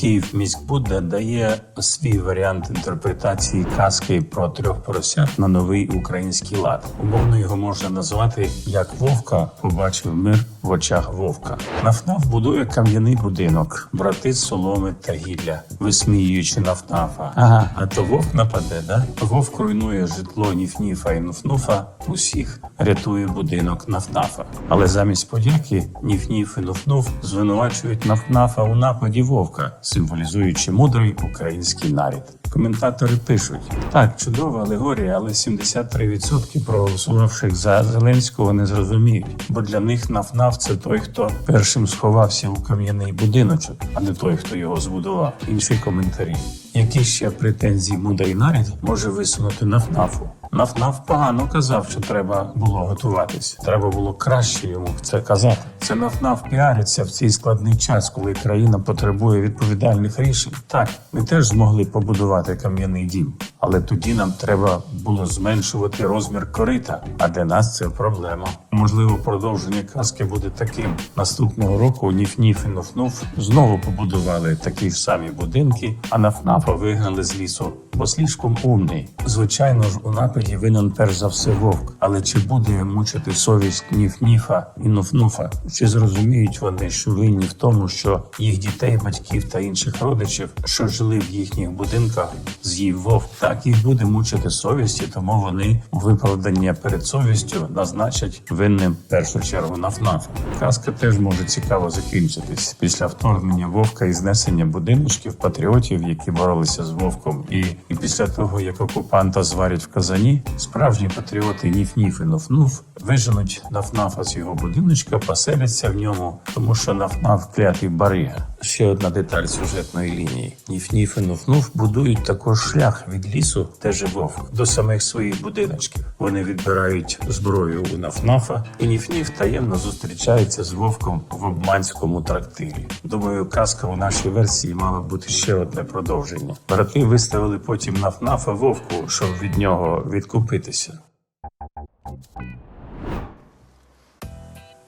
Київ міськбуд дає свій варіант інтерпретації казки про трьох поросят на новий український лад. Умовно його можна назвати як Вовка побачив мир в очах Вовка. Нафнаф будує кам'яний будинок, брати з соломи та гілля, висміюючи нафнафа. Ага, а то вовк нападе, да? Вовк руйнує житло Ніф-Ніфа і Нуфнуфа, усіх рятує будинок Нафнафа. Але замість подяки Ніф-Ніф і Нуфнуф звинувачують Нафнафа у нападі вовка, символізуючи мудрий український нарід. Коментатори пишуть: так, чудова алегорія, але 73% проголосувавших за Зеленського не зрозуміють, бо для них нафнаф це той, хто першим сховався у кам'яний будиночок, а не той, хто його збудував. Інші коментарі. Які ще претензії мудрий нарід може висунути нафнафу? Нафнаф погано казав, що треба було готуватись. Треба було краще йому це казати. Це нафнаф піариться в цей складний час, коли країна потребує відповідальних рішень. Так, ми теж змогли побудувати кам'яний дім, але тоді нам треба було зменшувати розмір корита. А для нас це проблема. Можливо, продовження казки буде таким. Наступного року Ніф-Ніф і Нуф-Нуф знову побудували такі ж самі будинки, а Нафнафа вигнали з лісу, бо слишком умний. Звичайно ж, у нападі винен перш за все вовк. Але чи буде мучити совість Ніф-Ніфа і Нуф-Нуфа? Чи зрозуміють вони, що винні в тому, що їх дітей, батьків та інших родичів, що жили в їхніх будинках, з'їв вовк? Так їх буде мучити совість, і тому вони виправдання перед совістю назначать винним першу чергу Нафнафа. Казка теж може цікаво закінчитись після вторгнення вовка і знесення будиночків патріотів, які боролися з вовком, і, і після того, як окупанта зварять в казані, справжні патріоти Ніф-Ніф і Нуф-Нуф виженуть Нафнафа з його будиночка, поселяться в ньому, тому що Нафнаф клятий барига. Ще одна деталь сюжетної лінії. Ніф-Ніф і Нуф-Нуф будують також шлях від лісу, жив вовк, до самих своїх будиночків. Вони відбирають зброю у Нафнафа, і Ніф-Ніф таємно зустрічається з вовком в обманському трактирі. Думаю, казка у нашій версії мала бути ще одне продовження. Брати виставили потім Нафнафа вовку, щоб від нього відкупитися.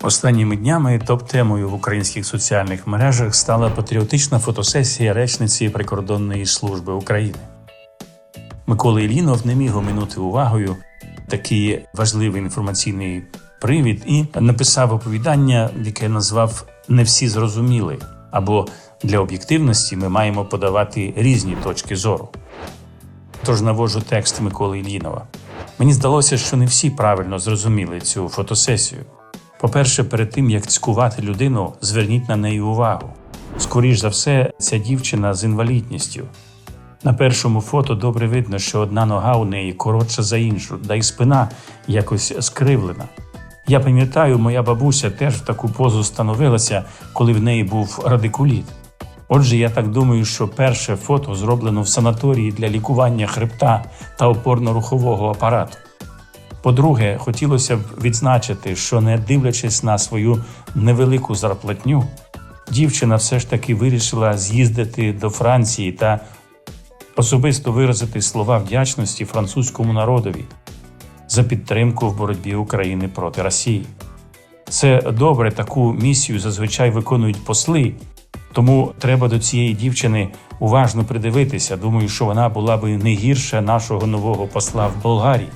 Останніми днями топ-темою в українських соціальних мережах стала патріотична фотосесія речниці прикордонної служби України. Микола Ілінов не міг оминути увагою такий важливий інформаційний привід і написав оповідання, яке назвав Не всі зрозуміли або для об'єктивності ми маємо подавати різні точки зору. Тож навожу текст Миколи Ілінова. Мені здалося, що не всі правильно зрозуміли цю фотосесію. По-перше, перед тим як цькувати людину, зверніть на неї увагу. Скоріш за все, ця дівчина з інвалідністю. На першому фото добре видно, що одна нога у неї коротша за іншу, да й спина якось скривлена. Я пам'ятаю, моя бабуся теж в таку позу становилася, коли в неї був радикуліт. Отже, я так думаю, що перше фото зроблено в санаторії для лікування хребта та опорно-рухового апарату. По-друге, хотілося б відзначити, що не дивлячись на свою невелику зарплатню, дівчина все ж таки вирішила з'їздити до Франції та особисто виразити слова вдячності французькому народові за підтримку в боротьбі України проти Росії. Це добре, таку місію зазвичай виконують посли, тому треба до цієї дівчини уважно придивитися. Думаю, що вона була би не гірше нашого нового посла в Болгарії.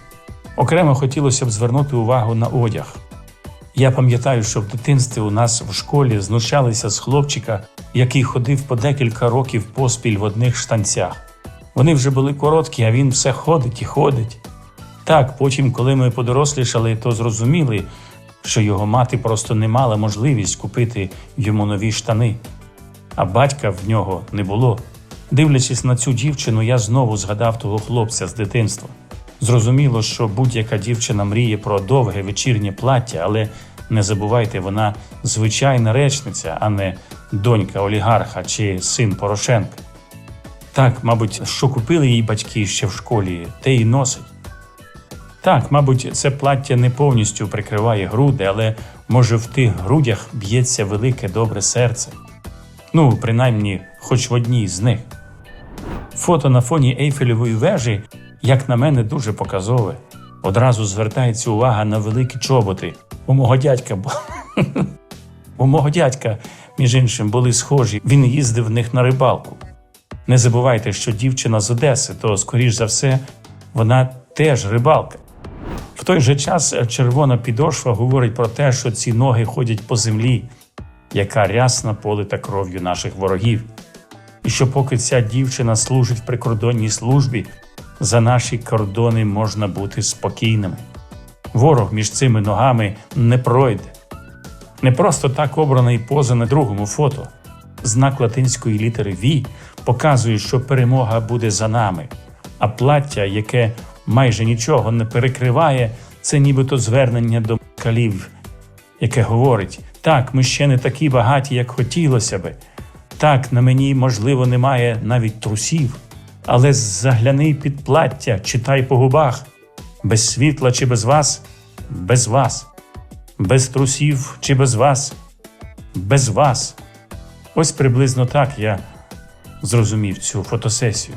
Окремо хотілося б звернути увагу на одяг. Я пам'ятаю, що в дитинстві у нас в школі знущалися з хлопчика, який ходив по декілька років поспіль в одних штанцях. Вони вже були короткі, а він все ходить і ходить. Так, потім, коли ми подорослішали, то зрозуміли, що його мати просто не мала можливість купити йому нові штани, а батька в нього не було. Дивлячись на цю дівчину, я знову згадав того хлопця з дитинства. Зрозуміло, що будь-яка дівчина мріє про довге вечірнє плаття, але не забувайте, вона звичайна речниця, а не донька олігарха чи син Порошенка. Так, мабуть, що купили їй батьки ще в школі, те й носить. Так, мабуть, це плаття не повністю прикриває груди, але може в тих грудях б'ється велике добре серце. Ну, принаймні, хоч в одній з них. Фото на фоні Ейфелевої вежі, як на мене, дуже показове. Одразу звертається увага на великі чоботи. У мого дядька У мого дядька, між іншим, були схожі. Він їздив в них на рибалку. Не забувайте, що дівчина з Одеси, то, скоріш за все, вона теж рибалка. В той же час червона підошва говорить про те, що ці ноги ходять по землі, яка рясна полита кров'ю наших ворогів. І що поки ця дівчина служить в прикордонній службі, за наші кордони можна бути спокійними. Ворог між цими ногами не пройде. Не просто так обрана і поза на другому фото. Знак латинської літери V показує, що перемога буде за нами, а плаття, яке майже нічого не перекриває, це нібито звернення до калів, яке говорить: так, ми ще не такі багаті, як хотілося би. Так, на мені, можливо, немає навіть трусів, але загляни під плаття, читай по губах. Без світла чи без вас, без вас, без трусів чи без вас, без вас. Ось приблизно так я зрозумів цю фотосесію.